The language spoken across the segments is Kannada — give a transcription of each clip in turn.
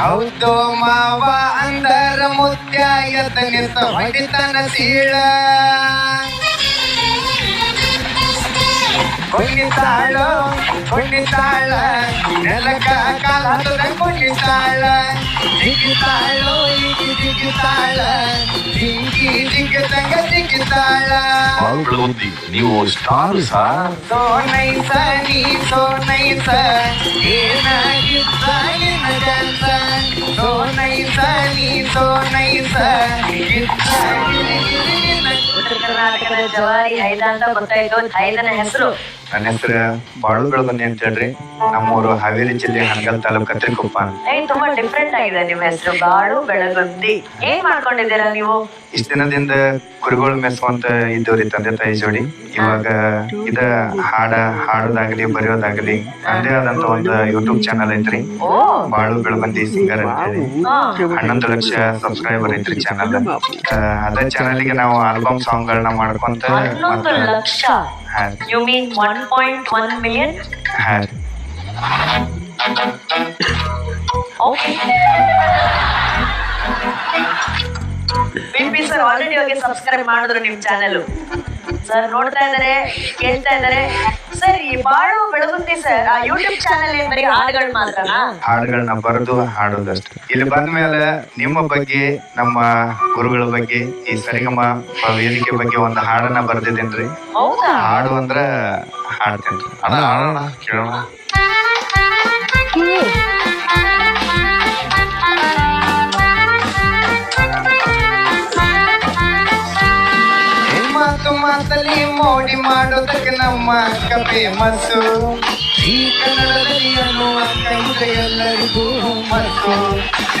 ಹೌದು ಮಾವ ಅಂದರ ಮುತ್ಯ ನಿಂತ ಹೊಡಿತನ ಸೀಳ. ಕುಣಿತಾಳ ಕುಣಿತಾಳ ನೆಲಕ ಕಾಲ ಹತ್ತದ ಕುಣಿತಾಳ ಜಿಗಿತಾಳೋ ಈಗ ಜಿಗಿತಾಳ ಜಿಂಗಿ ಜಿಗಿದಂಗ ಜಿಗಿತಾಳ ಬೆಳಗುಂದಿ ನೀವು ಸ್ಟಾರ್ ಸಾರ್ ಸೋನೈಸ ನೀ ಸೋನೈಸ ಏನಾಗಿದ್ದ ನಿನ್ನ ಕೆಲಸ ಸೋನೈಸ ನೀ ಸೋನೈಸ ಇದ್ದ ಗಿರಿಗಿರಿ ನಿನ್ನ ಉತ್ತರ ಕರ್ನಾಟಕದ ಜವಾರಿ ಹೈದ ಅಂತ ಗೊತ್ತಾಯ್ತು ಹೈದನ ಹೆಸರು ನನ್ನ ಹೆಸರು ಬಾಳು ಬೆಳಗುಂದಿ ಅಂತ ಹೇಳ್ರಿ. ನಮ್ಮೂರು ಹಾವೇರಿ ಜಿಲ್ಲೆ ಹಣಗಲ್ ತಾಲೂಕು ಕತ್ರಿಕೊಪ್ಪ ಏ ತುಂಬಾ ಡಿಫ್ರೆಂಟ್ ಆಗಿದೆ ನಿಮ್ಮ ಹೆಸರು. ಬಾಳು ಬೆಳಗುಂದಿ. ಏನ್ ಮಾಡ್ಕೊಂಡಿದ್ದೀರಾ ನೀವು? ಇಷ್ಟ ದಿನದಿಂದ ಕುರಿಗಳು ಮೆಸ್ಕೊಂತ ಇದ್ದವ್ರಿ ತಂದೆ ತಾಯಿ ಜೋಡಿ. ಇವಾಗ ಇದ ಹಾಡ ಹಾಡೋದಾಗ್ಲಿ ಬರೆಯೋದಾಗ್ಲಿ ಅದೇ ಆದಂತ ಒಂದು ಯೂಟ್ಯೂಬ್ ಚಾನಲ್ ಐತ್ರಿ. ಬಾಳು ಬೆಳಗುಂದಿ ಸಿಂಗರ್ ಅಂತ ಹೇಳಿ. ಹನ್ನೊಂದು ಲಕ್ಷ ಸಬ್ಸ್ಕ್ರೈಬರ್ ಐತ್ರಿ ಚಾನಲ್ ಅದೇ ಚಾನಲ್ಗೆ ನಾವು ಆಲ್ಬಮ್ ಸಾಂಗ್ ಗಳನ್ನ ಮಾಡ್ಕೊಂತ ಹನ್ನೊಂದು ಲಕ್ಷ. ಹಾ you mean one point one million ಹಾ ಓಕೆ ಬಿ ಸರ್ ಆಲ್ರೆಡಿ ಹೋಗಿ ಸಬ್ಸ್ಕ್ರೈಬ್ ಮಾಡಿದ್ರು ನಿಮ್ ಚಾನೆಲ್ ಸರ್ ನೋಡ್ತಾ ಇದ್ದಾರೆ ಕೇಳ್ತಾ ಇದಾರೆ ಸರ್ ಈ ಬಾಳು ಬೆಳಗುಂದಿ ಸರ್ ಆ ಯೂಟ್ಯೂಬ್ ಚಾನೆಲ್ ಏನ್ ಬರೀ ಹಾಡುಗಳು ಮಾತ್ರನಾ ಹಾಡುಗಳನ್ನ ಬರೆದು ಹಾಡೋದಷ್ಟೇ. ಇಲ್ಲಿ ಬಂದ್ಮೇಲೆ ನಿಮ್ಮ ಬಗ್ಗೆ ನಮ್ಮ ಗುರುಗಳ ಬಗ್ಗೆ ಈ ಸರಿಗಮ ವೇದಿಕೆ ಬಗ್ಗೆ ಒಂದು ಹಾಡನ್ನ ಬರ್ದಿದ್ದೇನ್ರಿ. ಹೌದಾ? ಹಾಡು ಅಂದ್ರ ಹಾಡ್ತೇನ್ರಿ ಅದ ಹಾಡೋಣ ಕೇಳೋಣ. ಮಾತು ಮಾತಲ್ಲಿ ಮೋಡಿ ಮಾಡೋದಕ್ಕೆ ನಮ್ಮ ಅಕ್ಕ ಫೇಮಸ್ಸು ಈ ಕನ್ನಡದಲ್ಲಿ ಅನ್ನುವ ಕಂಡ್ರೆ ಎಲ್ಲರಿಗೂ ಮತ್ತು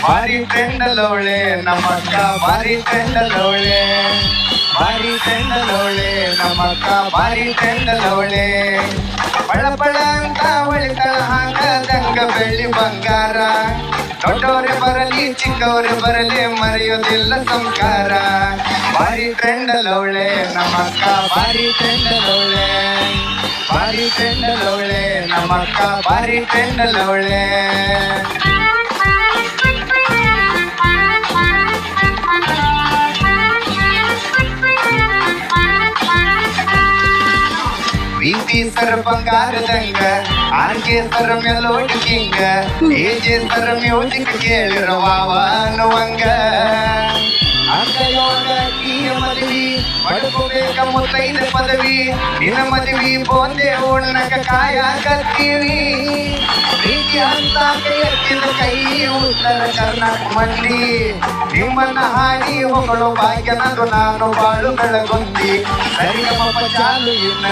ಬಾರಿ ಟ್ರೆಂಡಲೋಳೆ ನಮ್ಮ ಬಾರಿ ಭಾರಿ ಬಾರಿ ಭಾರಿ ಟ್ರೆಂಡಲೋಳೆ ಬಾರಿ ಅಕ್ಕ ಭಾರಿ ಅಂತ ಒಳಿತ ಹಾಂಗ ಅಂತ ಹೊಳಿತಳ ಹಾಕದಂಗ ಬೆಳ್ಳಿ ಬಂಗಾರ. ದೊಡ್ಡವರೇ ಬರಲಿ, ಚಿಕ್ಕವರೇ ಬರಲಿ, ಮರೆಯೋದಿಲ್ಲ ಸಂಸ್ಕಾರ ಭಾರಿ ಟ್ರೆಂಡಲವಳೆ ನಮ್ಮಕ್ಕ ಬಾರಿ ಟ್ರೆಂಡಲವಳೆ ಭಾರಿ ಟ್ರೆಂಡಲವಳೆ ನಮ್ಮ ಅಕ್ಕ ಭಾರಿ ಟ್ರೆಂಡಲವಳೆ ಸರ ಬಂಗಾರದಂಗ ಆರ್ ಸರ್ ಸರ ಮೆಲೋಡಿ ಕಿಂಗ ಎ ಜೆ ಸರ ಮ್ಯೂಸಿಕ್ ಕೇಳಿರವಾವ ಅನ್ನುವಂಗ ಅಂಗಯೋಗ ಮದುವಿ ಪಡ್ಕೋಬೇಕ ಮುತ್ತೈದ ಪದವಿ. ನಿನ್ನ ಮದುವಿ ಬೋಂದೆ ಓಣಕ ಕಾಯ ಕತ್ತೀವಿ ಪ್ರೀತಿ ಅಂತ ಎತ್ತಿದ ಕೈ ಉತ್ತರ ಕರ್ನಾಟಕ ಮಂದಿ ನಿಮ್ಮನ್ನ ಹಾಡಿ ಹೊಗಳು ಭಾಗ್ಯನದು ನಾನು ಬಾಳು ಬೆಳಗುಂದಿ. ಸರಿಗಮಪ ಚಾಲು ಇನ್ನ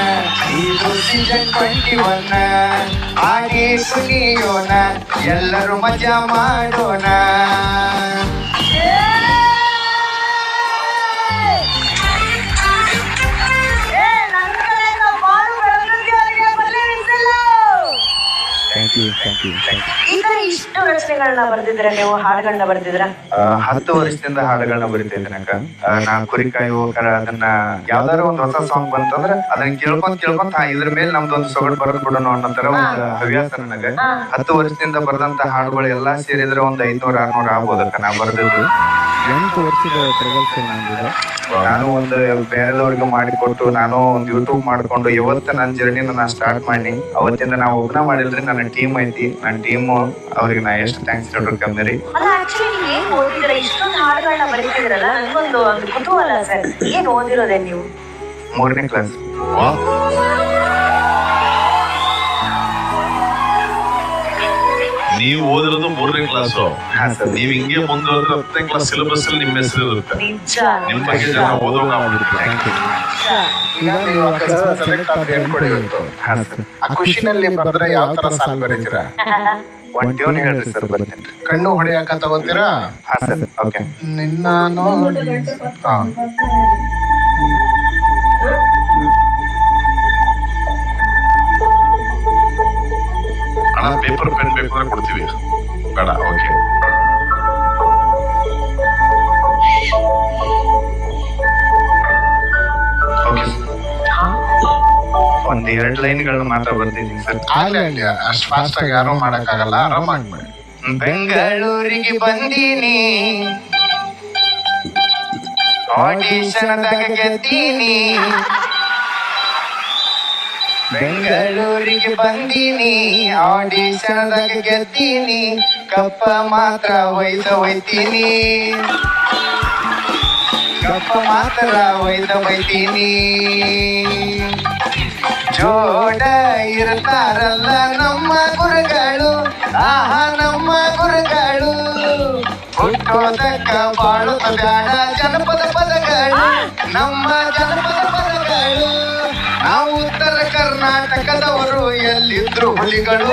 ಇದು ಸೀಸನ್ ಟ್ವೆಂಟಿ ಒನ್ ಹಾಡಿ ಕುಣಿಯೋಣ ಎಲ್ಲರೂ ಮಜಾ ಮಾಡೋಣ. ಯು ಥ್ಯಾಂಕ್ ಯು ಈ ತರ ಇಷ್ಟು ರಚನೆಗಳನ್ನ ಬರ್ದಿದ್ರ ನೀವು? ಹಾಡುಗಳನ್ನ ಬರ್ದಿದ್ರ ಆ, ಹತ್ತು ವರ್ಷದಿಂದ ಹಾಡುಗಳನ್ನ ಬರಿತಿದ್ದೆ ನಂಗ ಆ, ನಾ ಕುರಿಕಾಯಿ ಹೋಗರ ಅದನ್ನ ಯಾವ್ದಾರ ಒಂದ್ ಹೊಸ ಸಾಂಗ್ ಬಂತಂದ್ರ ಅದನ್ನ ಕೇಳ್ಕೊಂತ ಕೇಳ್ಕೊಂತ ಆ, ಇದ್ರ ಮೇಲೆ ನಮ್ದು ಒಂದು ಸೊಗಡು ಬರೆದ್ ಬಿಡೋಣ ಅನ್ನೋ ತರ ಒಂದು ಹವ್ಯಾಸ ನನಗ. ಹತ್ತು ವರ್ಷದಿಂದ ಬರೆದಂತ ಹಾಡುಗಳು ಎಲ್ಲಾ ಸೇರಿದ್ರೆ ಒಂದ್ ಐದ್ನೂರ ಆರ್ನೂರ ಆಗ್ಬೋದಕ್ಕ. ನಾ ಬರ್ದಿದ್ದು. ಎಂಟು ವರ್ಷದ ಪ್ರಗಲ್ಭ ನಂದಿದೆ. ನಾನು ಒಂದು ಬೇರೆದವ್ರಿಗೆ ಮಾಡಿಕೊಟ್ಟು ನಾನು ಒಂದು ಯೂಟ್ಯೂಬ್ ಮಾಡ್ಕೊಂಡು ಇವತ್ತು ನನ್ನ ಜರ್ನಿ ನಾನು ಸ್ಟಾರ್ಟ್ ಮಾಡಿ ಅವತ್ತಿಂದ ನಾವು ಒಬ್ಬನ ಮಾಡಿಲ್ರಿ ನನ್ನ ಟೀಮ್ ಐತಿ. ನನ್ನ ಟೀಮು ಅವ್ರಿಗೆ ನಾ ಎಷ್ಟು ಥ್ಯಾಂಕ್ಸ್ ಹೇಳ್ರಿ ಕಮ್ಮಿ ರೀ ಅಲ್ಲ ಆಕ್ಚುಲಿ ನೀವು ಏನ್ ಓದಿದ್ರ ಇಷ್ಟೊಂದು ಹಾಡುಗಳನ್ನ ಬರೀತಿದ್ರಲ್ಲ ನನಗೊಂದು ಒಂದು ಕುತೂಹಲ ಸರ್. ಏನ್ ಓದಿರೋದೇ ನೀವು? ಮೂರನೇ ಕ್ಲಾಸ್ ನೀವು ಓದಿರೋದು ಮೂರನೇ ಕ್ಲಾಸ್ ನೀವು ಸರ್. ನೀವ್ ಹಿಂಗೆ ಮುಂದುವರೆದ್ರೆ ಹತ್ತನೇ ಕ್ಲಾಸ್ ಸಿಲೆಬಸ್ ಅಲ್ಲಿ ನಿಮ್ಮ ಹೆಸರು ಇರುತ್ತೆ. ನಿಮ್ ಬಗ್ಗೆ ಜನ ಓದೋಣ ಖುಷಿನಲ್ಲಿ ಬರ್ದ್ರೆ ಯಾವ ತರ ಸಾಂಗ್ ಬರೀತೀರಾ ಒಂದ್ ಟ್ಯೂನ್ ಹೇಳ್ರಿ ಸರ್ ಬರ್ತೀನಿ. ಕಣ್ಣು ಹೊಡೆಯಾಕ ತಗೋತೀರಾ? ಹಾ ಸರ್. ಓಕೆ. ನಿನ್ನ ಪೇಪರ್ ಪೆನ್ ಅಂದ್ರೆ ಕೊಡ್ತೀವಿ. ಬೇಡ ಓಕೆ ಒಂದ್ ಎರಡ್ ಲೈನ್ಗಳನ್ನ ಮಾತ್ರ ಬರ್ತಿದ್ದೀನಿ ಸರ್. ಆಗ್ಲಿ ಅಷ್ಟು ಫಾಸ್ಟ್ ಆಗಿ ಯಾರು ಮಾಡಕ್ಕಾಗಲ್ಲ ಆರಾಮಾಗಿ ಮಾಡಿ. ಬೆಂಗಳೂರಿಗೆ ಬಂದೀನಿ. ಗೆದ್ದೀನಿ. ಬೆಂಗಳೂರಿಗೆ ಬಂದೀನಿ, ಆಡಿಷನ್ದಾಗ ಗೆದ್ದೀನಿ, ಕಪ್ಪ ಮಾತ್ರ ಒಯ್ದ ಒಯ್ತೀನಿ. ಕಪ್ಪ ಮಾತ್ರ ಒಯ್ದ ಒಯ್ತೀನಿ. ಜೋಡ ಇರ್ತಾರಲ್ಲ ನಮ್ಮ ಗುರುಗಳು, ಆಹಾ ನಮ್ಮ ಗುರುಗಳು. ಹುಟ್ಟೋದಕ್ಕ ಬಾಳುತ್ತ ಬ್ಯಾಡ ಜನಪದ ಪದಗಳು, ನಮ್ಮ ಜನಪದ ಪದಗಳು. ನಾವು ಉತ್ತರ ಕರ್ನಾಟಕದವರು ಎಲ್ಲಿದ್ರು ಹುಲಿಗಳು.